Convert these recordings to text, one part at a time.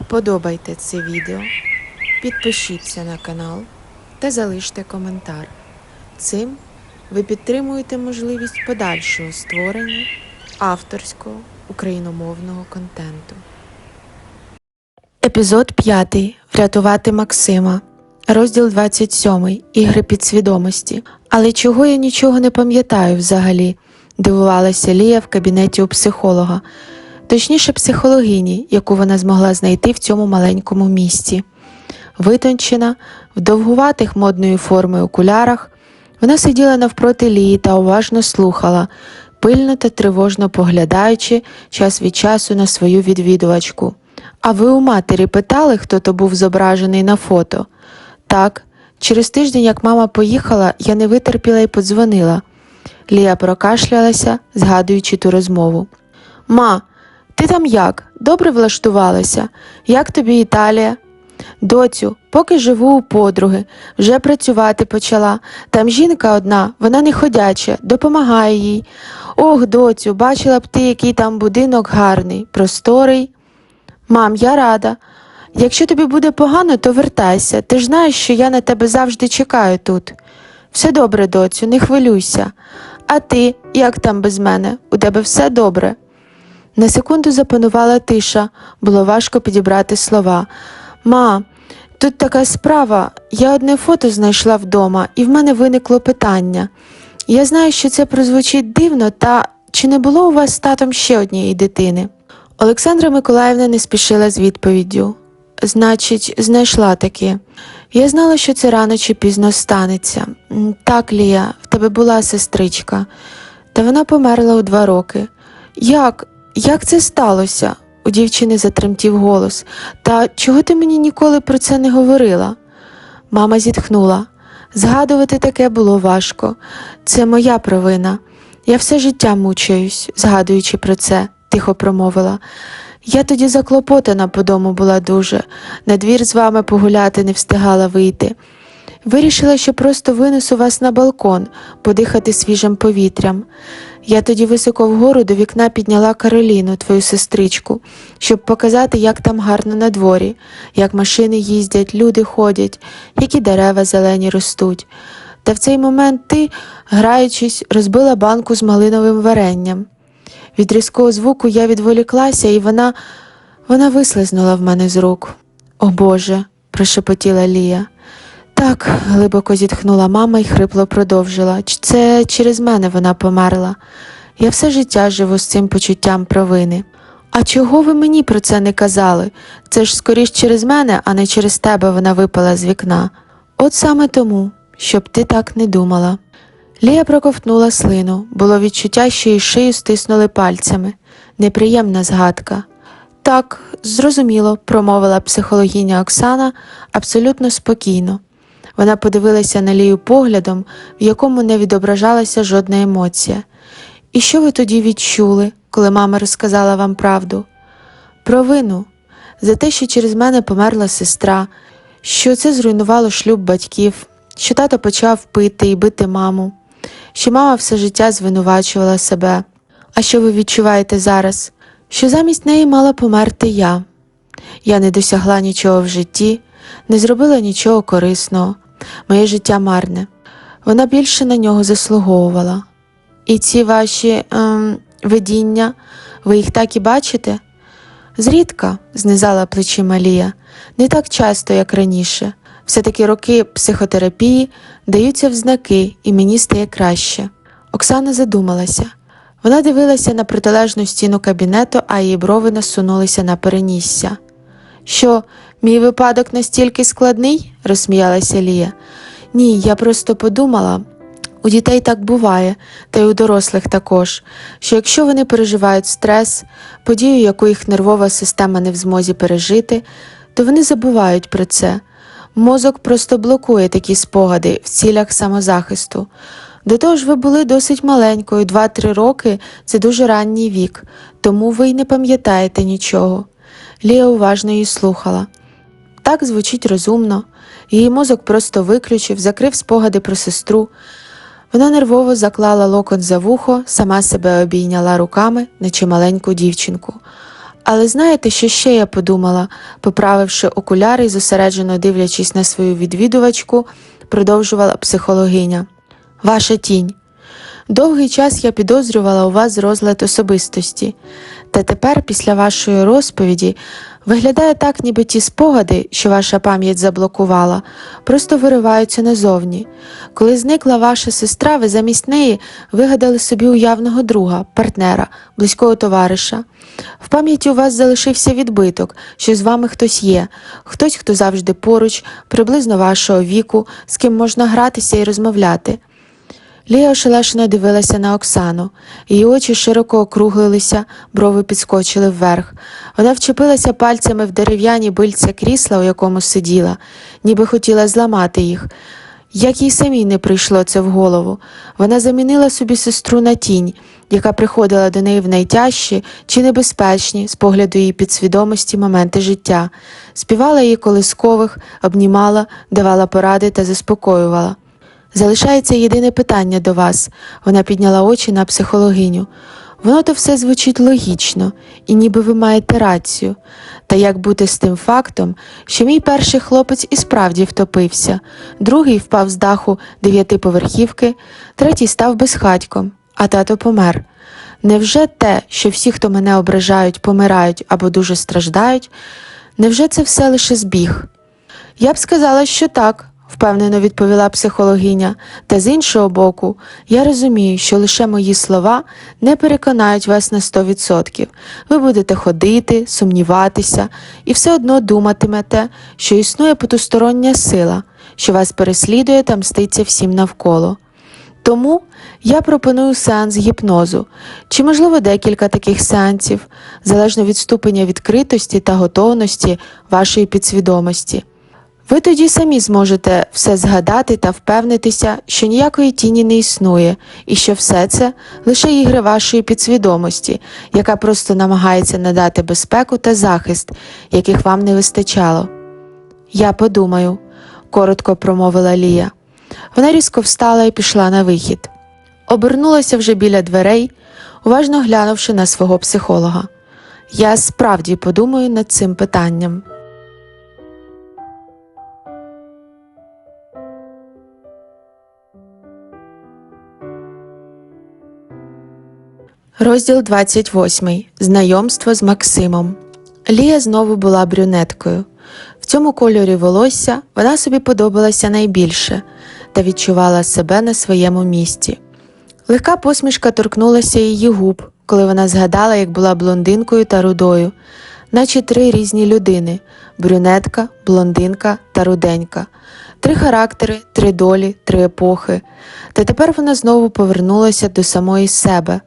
Вподобайте це відео, підпишіться на канал та залиште коментар. Цим ви підтримуєте можливість подальшого створення авторського україномовного контенту. Епізод 5. Врятувати Максима. Розділ 27. Ігри підсвідомості. Але чого я нічого не пам'ятаю взагалі? дивувалася Лія в кабінеті у психолога, точніше, психологині, яку вона змогла знайти в цьому маленькому місті. Витончена, в довгуватих модної форми окулярах, вона сиділа навпроти Лії та уважно слухала, пильно та тривожно поглядаючи час від часу на свою відвідувачку. А ви у матері питали, хто то був зображений на фото? Так, через тиждень, як мама поїхала, я не витерпіла і подзвонила. Лія прокашлялася, згадуючи ту розмову. Ма, ти там як? Добре влаштувалася? Як тобі Італія? Доцю, поки живу у подруги, вже працювати почала. Там жінка одна, вона не ходяча, допомагає їй. Ох, доцю, бачила б ти, який там будинок гарний, просторий. Мам, я рада. Якщо тобі буде погано, то вертайся. Ти ж знаєш, що я на тебе завжди чекаю тут. Все добре, доцю, не хвилюйся. А ти, як там без мене? У тебе все добре? На секунду запанувала тиша, було важко підібрати слова. Ма, тут така справа. Я одне фото знайшла вдома, і в мене виникло питання. Я знаю, що це прозвучить дивно, та чи не було у вас з татом ще однієї дитини? Олександра Миколаївна не спішила з відповіддю. Значить, знайшла таки. Я знала, що це рано чи пізно станеться. Так, Лія, в тебе була сестричка, та вона померла у два роки. Як? Як це сталося? У дівчини затремтів голос. Та чого ти мені ніколи про це не говорила? Мама зітхнула. Згадувати таке було важко. Це моя провина. Я все життя мучаюсь, згадуючи про це, тихо промовила. Я тоді заклопотана по дому була дуже, на двір з вами погуляти не встигала вийти. Вирішила, що просто винесу вас на балкон, подихати свіжим повітрям. Я тоді високо вгору до вікна підняла Кароліну, твою сестричку, щоб показати, як там гарно на дворі, як машини їздять, люди ходять, які дерева зелені ростуть. Та в цей момент ти, граючись, розбила банку з малиновим варенням. Від різкого звуку я відволіклася, і вона, вона вислизнула в мене з рук. О Боже, прошепотіла Лія. Так, глибоко зітхнула мама і хрипло продовжила. «Ч- Це через мене вона померла. Я все життя живу з цим почуттям провини. А чого ви мені про це не казали? Це ж скоріш через мене, а не через тебе вона випала з вікна. От саме тому, щоб ти так не думала. Лія проковтнула слину, було відчуття, що її шию стиснули пальцями. Неприємна згадка. Так, зрозуміло, промовила психологиня Оксана абсолютно спокійно. Вона подивилася на Лію поглядом, в якому не відображалася жодна емоція. І що ви тоді відчули, коли мама розказала вам правду? Провину за те, що через мене померла сестра, що це зруйнувало шлюб батьків, що тато почав пити і бити маму, що мама все життя звинувачувала себе. А що ви відчуваєте зараз? Що замість неї мала померти я. Я не досягла нічого в житті, не зробила нічого корисного, моє життя марне. Вона більше на нього заслуговувала. І ці ваші ем, видіння, ви їх так і бачите? Зрідка, знизала плечима Лія, не так часто, як раніше. Все-таки роки психотерапії даються в знаки, і мені стає краще. Оксана задумалася. Вона дивилася на протилежну стіну кабінету, а її брови насунулися на перенісся. Що, мій випадок настільки складний? розсміялася Лія. Ні, я просто подумала. У дітей так буває, та й у дорослих також, що якщо вони переживають стрес, подію, яку їх нервова система не в змозі пережити, то вони забувають про це. Мозок просто блокує такі спогади в цілях самозахисту. До того ж, ви були досить маленькою, 2-3 роки це дуже ранній вік, тому ви й не пам'ятаєте нічого. Лія уважно її слухала. Так звучить розумно. Її мозок просто виключив, закрив спогади про сестру. Вона нервово заклала локон за вухо, сама себе обійняла руками, наче маленьку дівчинку. Але знаєте, що ще я подумала, поправивши окуляри і зосереджено дивлячись на свою відвідувачку, продовжувала психологиня. Ваша тінь. Довгий час я підозрювала у вас розлад особистості, та тепер, після вашої розповіді, виглядає так, ніби ті спогади, що ваша пам'ять заблокувала, просто вириваються назовні. Коли зникла ваша сестра, ви замість неї вигадали собі уявного друга, партнера, близького товариша. В пам'яті у вас залишився відбиток, що з вами хтось є, хтось, хто завжди поруч, приблизно вашого віку, з ким можна гратися і розмовляти. Лія ошелешено дивилася на Оксану. Її очі широко округлилися, брови підскочили вверх. Вона вчепилася пальцями в дерев'яні бильця крісла, у якому сиділа, ніби хотіла зламати їх. Як їй самій не прийшло це в голову. Вона замінила собі сестру на тінь, яка приходила до неї в найтяжчі чи небезпечні з погляду її підсвідомості моменти життя, співала її колискових, обнімала, давала поради та заспокоювала. Залишається єдине питання до вас. Вона підняла очі на психологиню. Воно то все звучить логічно, і ніби ви маєте рацію. Та як бути з тим фактом, що мій перший хлопець і справді втопився, другий впав з даху дев'ятиповерхівки, третій став безхатьком, а тато помер. Невже те, що всі, хто мене ображають, помирають або дуже страждають, невже це все лише збіг? Я б сказала, що так, впевнено відповіла психологиня, та з іншого боку, я розумію, що лише мої слова не переконають вас на 100%. Ви будете ходити, сумніватися і все одно думатимете, що існує потустороння сила, що вас переслідує та мститься всім навколо. Тому я пропоную сеанс гіпнозу, чи, можливо, декілька таких сеансів, залежно від ступеня відкритості та готовності вашої підсвідомості. Ви тоді самі зможете все згадати та впевнитися, що ніякої тіні не існує, і що все це лише ігри вашої підсвідомості, яка просто намагається надати безпеку та захист, яких вам не вистачало. Я подумаю, коротко промовила Лія. Вона різко встала і пішла на вихід. Обернулася вже біля дверей, уважно глянувши на свого психолога. Я справді подумаю над цим питанням. Розділ 28. Знайомство з Максимом. Лія знову була брюнеткою. В цьому кольорі волосся вона собі подобалася найбільше та відчувала себе на своєму місці. Легка посмішка торкнулася її губ, коли вона згадала, як була блондинкою та рудою, наче три різні людини брюнетка, блондинка та руденька. Три характери, три долі, три епохи. Та тепер вона знову повернулася до самої себе.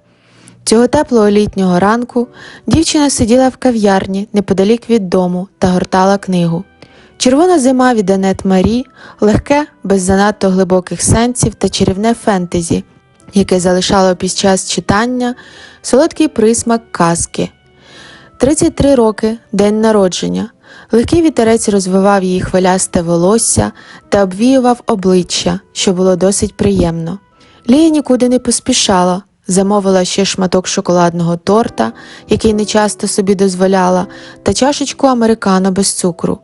Цього теплого літнього ранку дівчина сиділа в кав'ярні неподалік від дому та гортала книгу. Червона зима від Анет Марі, легке, без занадто глибоких сенсів та чарівне фентезі, яке залишало під час читання солодкий присмак казки. 33 роки день народження. Легкий вітерець розвивав її хвилясте волосся та обвіював обличчя, що було досить приємно. Лія нікуди не поспішала, замовила ще шматок шоколадного торта, який не часто собі дозволяла, та чашечку американо без цукру.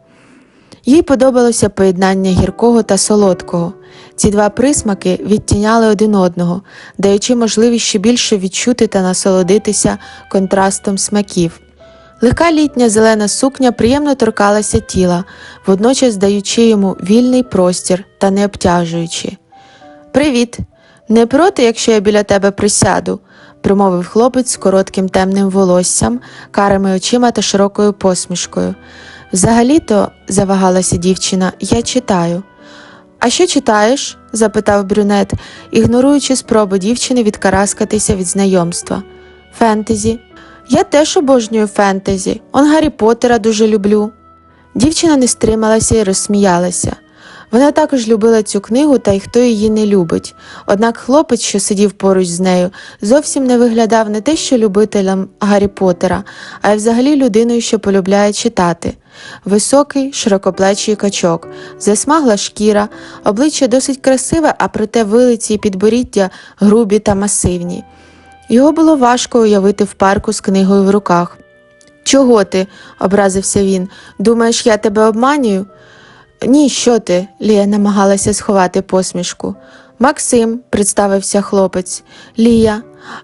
Їй подобалося поєднання гіркого та солодкого. Ці два присмаки відтіняли один одного, даючи можливість ще більше відчути та насолодитися контрастом смаків. Легка літня зелена сукня приємно торкалася тіла, водночас даючи йому вільний простір та не обтяжуючи. Привіт! Не проти, якщо я біля тебе присяду, промовив хлопець з коротким темним волоссям, карими очима та широкою посмішкою. Взагалі-то, завагалася дівчина, я читаю. А що читаєш? запитав брюнет, ігноруючи спробу дівчини відкараскатися від знайомства. Фентезі. Я теж обожнюю фентезі. Он Гаррі Поттера дуже люблю. Дівчина не стрималася і розсміялася. Вона також любила цю книгу, та й хто її не любить. Однак хлопець, що сидів поруч з нею, зовсім не виглядав не те, що любителем Гаррі Поттера, а й взагалі людиною, що полюбляє читати. Високий, широкоплечий качок, засмагла шкіра, обличчя досить красиве, а проте вилиці і підборіддя грубі та масивні. Його було важко уявити в парку з книгою в руках. Чого ти? образився він. Думаєш, я тебе обманюю? Ні, що ти? Лія намагалася сховати посмішку. Максим, представився хлопець. Лія,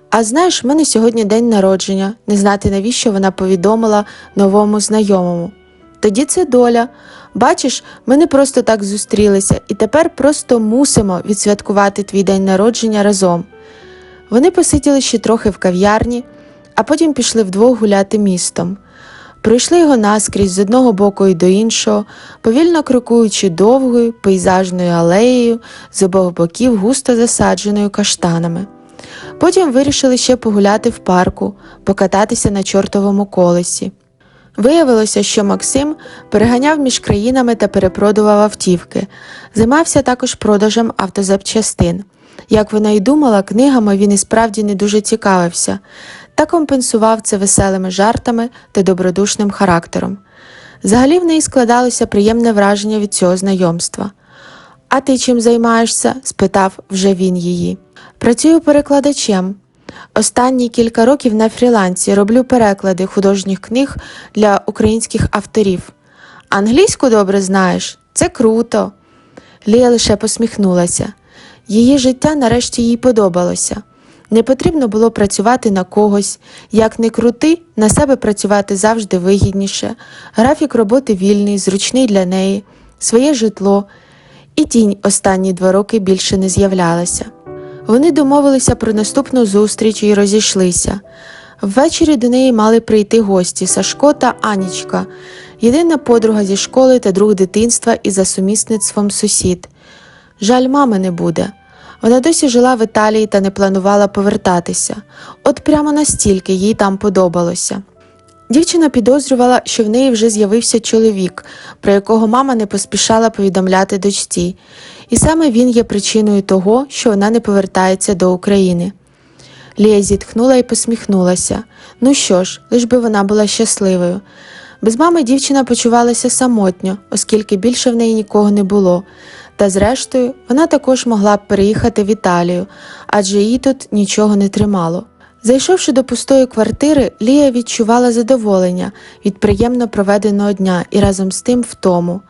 а знаєш, в мене сьогодні день народження, не знати, навіщо вона повідомила новому знайомому. Тоді це доля. Бачиш, ми не просто так зустрілися, і тепер просто мусимо відсвяткувати твій день народження разом. Вони посиділи ще трохи в кав'ярні, а потім пішли вдвох гуляти містом. Пройшли його наскрізь з одного боку і до іншого, повільно крокуючи довгою пейзажною алеєю з обох боків густо засадженою каштанами. Потім вирішили ще погуляти в парку, покататися на чортовому колесі. Виявилося, що Максим переганяв між країнами та перепродував автівки, займався також продажем автозапчастин. Як вона й думала, книгами він і справді не дуже цікавився та компенсував це веселими жартами та добродушним характером. Взагалі в неї складалося приємне враження від цього знайомства. А ти чим займаєшся? спитав вже він її. Працюю перекладачем. Останні кілька років на фрілансі роблю переклади художніх книг для українських авторів. Англійську добре знаєш? Це круто. Лія лише посміхнулася. Її життя нарешті їй подобалося. Не потрібно було працювати на когось, як не крути, на себе працювати завжди вигідніше, графік роботи вільний, зручний для неї, своє житло, і тінь останні два роки більше не з'являлася. Вони домовилися про наступну зустріч і розійшлися. Ввечері до неї мали прийти гості Сашко та Анічка, єдина подруга зі школи та друг дитинства і за сумісництвом сусід. Жаль, мами не буде. Вона досі жила в Італії та не планувала повертатися, от прямо настільки їй там подобалося. Дівчина підозрювала, що в неї вже з'явився чоловік, про якого мама не поспішала повідомляти дочці, і саме він є причиною того, що вона не повертається до України. Лія зітхнула і посміхнулася. Ну що ж, лиш би вона була щасливою. Без мами дівчина почувалася самотньо, оскільки більше в неї нікого не було. Та зрештою, вона також могла б переїхати в Італію, адже її тут нічого не тримало. Зайшовши до пустої квартири, Лія відчувала задоволення від приємно проведеного дня і разом з тим втому.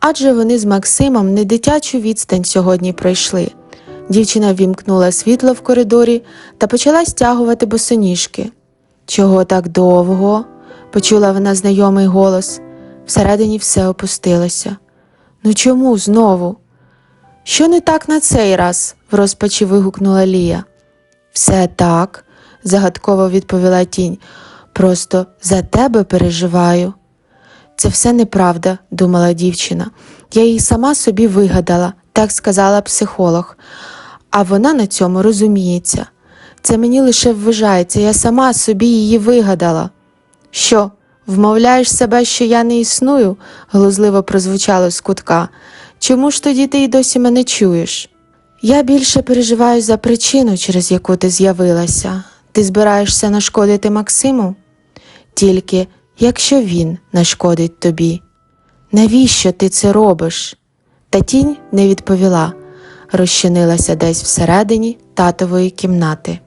Адже вони з Максимом не дитячу відстань сьогодні пройшли. Дівчина вімкнула світло в коридорі та почала стягувати босоніжки. Чого так довго? почула вона знайомий голос. Всередині все опустилося. Ну чому знову? Що не так на цей раз? в розпачі вигукнула Лія. Все так, загадково відповіла тінь. Просто за тебе переживаю. Це все неправда, думала дівчина. Я її сама собі вигадала, так сказала психолог. А вона на цьому розуміється. Це мені лише вважається, я сама собі її вигадала. Що, вмовляєш себе, що я не існую? глузливо прозвучало з кутка. Чому ж тоді ти й досі мене чуєш? Я більше переживаю за причину, через яку ти з'явилася. Ти збираєшся нашкодити Максиму? Тільки якщо він нашкодить тобі. Навіщо ти це робиш? Та тінь не відповіла, розчинилася десь всередині татової кімнати.